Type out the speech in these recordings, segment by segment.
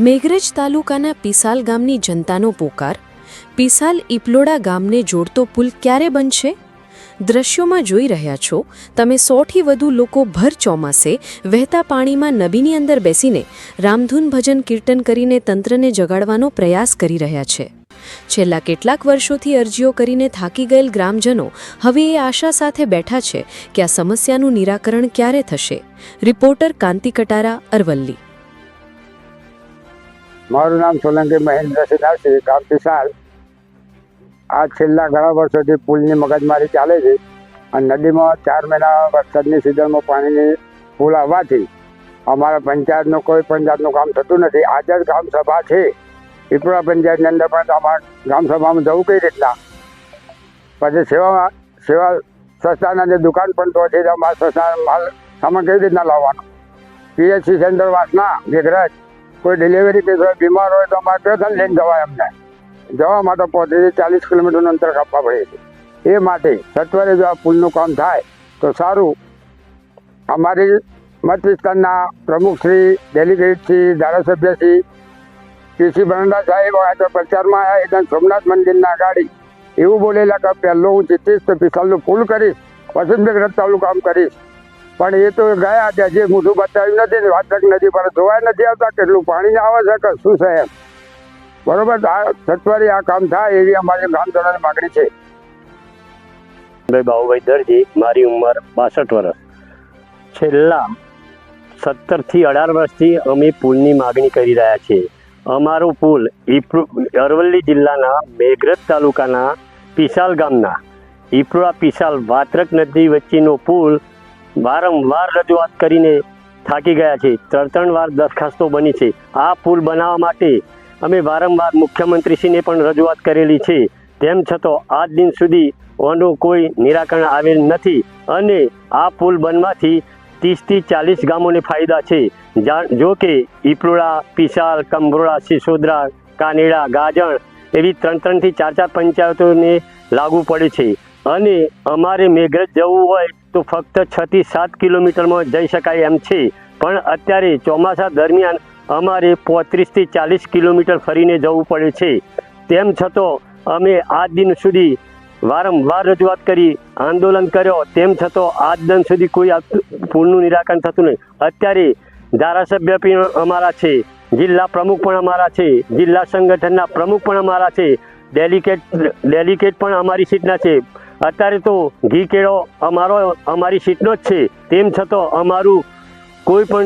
મેઘરજ તાલુકાના પીસાલ ગામની જનતાનો પોકાર. પીસાલ ઇપલોડા ગામને જોડતો પુલ ક્યારે બનશે? દ્રશ્યોમાં જોઈ રહ્યા છો, તમે સોથી વધુ લોકો ભર ચોમાસે વહેતા પાણીમાં નબીની અંદર બેસીને રામધૂન ભજન કીર્તન કરીને તંત્રને જગાડવાનો પ્રયાસ કરી રહ્યા છે. છેલ્લા કેટલાક વર્ષોથી અરજીઓ કરીને થાકી ગયેલ ગ્રામજનો હવે એ આશા સાથે બેઠા છે કે આ સમસ્યાનું નિરાકરણ ક્યારે થશે. રિપોર્ટર કાંતિ કટારા, અરવલ્લી. મારું નામ સોલંકી મહેન્દ્રસિંહ દાસી ગામ પિસાલ આ છેલ્લા ઘણા વર્ષોથી પુલની મગજમારી ચાલે છે અને નદીમાં ચાર મહિના વરસાદની સિઝનમાં પાણીની પુલ આવવાથી અમારા પંચાયતનું કોઈ પંચાયતનું કામ થતું નથી. આજે જ ગ્રામસભા છે. પીપળા પંચાયતની અંદર પણ અમારા ગ્રામસભામાં જવું કઈ રીતના? પછી સેવા સેવા સંસ્થાના જે દુકાન પણ તો છે અમારા સંસ્થા માલ સામાન કેવી રીતના લાવવાનો? પીએચસી સેન્ટર વાસના મેઘરજ કોઈ ડિલિવરી કેસ હોય બીમાર હોય તો અમારે પેથન લઈને જવાય અમને. જવા માટે પહોંચીથી ચાલીસ કિલોમીટરનું અંતર કાપવા પડે છે. એ માટે સત્વરે જો આ પુલનું કામ થાય, તો સારું. અમારી મત વિસ્તારના પ્રમુખશ્રી ડેલિગેટશ્રી ધારાસભ્યશ્રી પીસી બરંડા સાહેબ આજે પ્રચારમાં આવ્યા એકદમ સોમનાથ મંદિરના ગાડી. એવું બોલેલા કે પહેલો હું જીતીશ તો પિસ્તાલનું પુલ કરીશ વસંતભાઈ મેં રસ્તાનું કામ કરીશ. પણ એ તો ગયા ત્યાં જે મોઢું બતાવ્યું નથી ને વાતક નથી, પણ જોવાય નથી આવતા કેટલું પાણી આવે છે કે શું છે એમ. બરોબર? આ સત્વરે આ કામ થાય એવી અમારી ગ્રામજનોની માગણી છે. ભાઈ બાબુભાઈ દરજી, મારી ઉંમર બાસઠ વર્ષ. છેલ્લા સત્તરથી અઢાર વર્ષથી અમે પુલની માગણી કરી રહ્યા છીએ. અમારું પુલ અરવલ્લી જિલ્લાના મેઘરજ તાલુકાના પિશાલ ગામના. ઈપરા પિશાલ વાત્રક નદી વચ્ચેનો પુલ વારંવાર રજૂઆત કરીને થાકી ગયા છે. ત્રણ ત્રણ વાર દરખાસ્તો બની છે. આ પુલ બનાવવા માટે અમે વારંવાર મુખ્યમંત્રીશ્રીને પણ રજૂઆત કરેલી છે. તેમ છતાં આજ દિન સુધી આનું કોઈ નિરાકરણ આવેલ નથી અને આ પુલ બનવાથી ત્રીસથી ચાલીસ ગામોને ફાયદા છે. જા- કે ઈપરોડા પિશાલ કંભરોડા સિસોદરા, કાનેડા ગાજણ એવી ત્રણ ત્રણથી ચાર ચાર પંચાયતોને લાગુ પડે છે. અને અમારે મેઘરજ જવું હોય તો ફક્ત છ થી સાત કિલોમીટરમાં જઈ શકાય એમ છે. પણ અત્યારે ચોમાસા દરમિયાન અમારે પોત્રીસથી ચાલીસ કિલોમીટર ફરીને જવું પડે છે. તેમ છતાં અમે આ દિન સુધી વારંવાર રજૂઆત કરી, આંદોલન કર્યો. તેમ છતાં આજ દિન સુધી કોઈ પૂરનું નિરાકરણ થતું નહીં. અત્યારે ધારાસભ્ય પણ અમારા છે, જિલ્લા પ્રમુખ પણ અમારા છે, જિલ્લા સંગઠનના પ્રમુખ પણ અમારા છે, ડેલિકેટ ડેલિકેટ પણ અમારી સીટના છે. અત્યારે તો ઘી કેળો અમારો, અમારી સીટનો જ છે. તેમ છતાં અમારું કોઈ પણ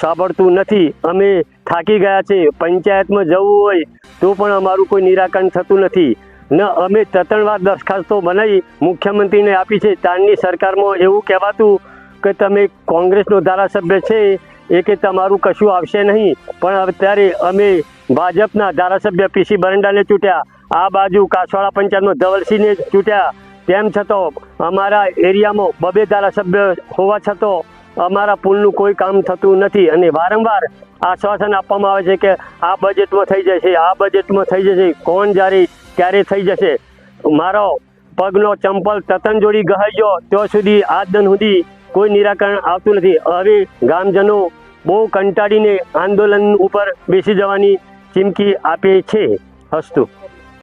સાંભળતું નથી. અમે થાકી ગયા છે. પંચાયતમાં જવું હોય તો પણ અમારું કોઈ નિરાકરણ થતું નથી. ન અમે ત્રણ વાર દરખાસ્તો બનાવી મુખ્યમંત્રીને આપી છે. ત્યારની સરકારમાં એવું કહેવાતું કે તમે કોંગ્રેસનો ધારાસભ્ય છે એ કે તમારું કશું આવશે નહીં. પણ અત્યારે અમે ભાજપના ધારાસભ્ય પીસી બરંડાને ચૂંટ્યા. આ બાજુ કાસવાડા પંચાયતનો ધવલસિંહને ચૂંટ્યા. તેમ છતાં અમારા એરિયામાં બબે ધારાસભ્ય હોવા છતાં અમારા પુલનું કોઈ કામ થતું નથી અને વારંવાર આશ્વાસન આપવામાં આવે છે કે આ બજેટમાં થઈ જશે, આ બજેટમાં થઈ જશે, કોણ જ્યારે ક્યારે થઈ જશે? મારો પગનો ચંપલ તતન જોડી ગહાઈ ગયો, ત્યાં સુધી આજ દન સુધી કોઈ નિરાકરણ આવતું નથી. હવે ગામજનો બહુ કંટાળીને આંદોલન ઉપર બેસી જવાની ચીમકી આપે છે હસ્તું.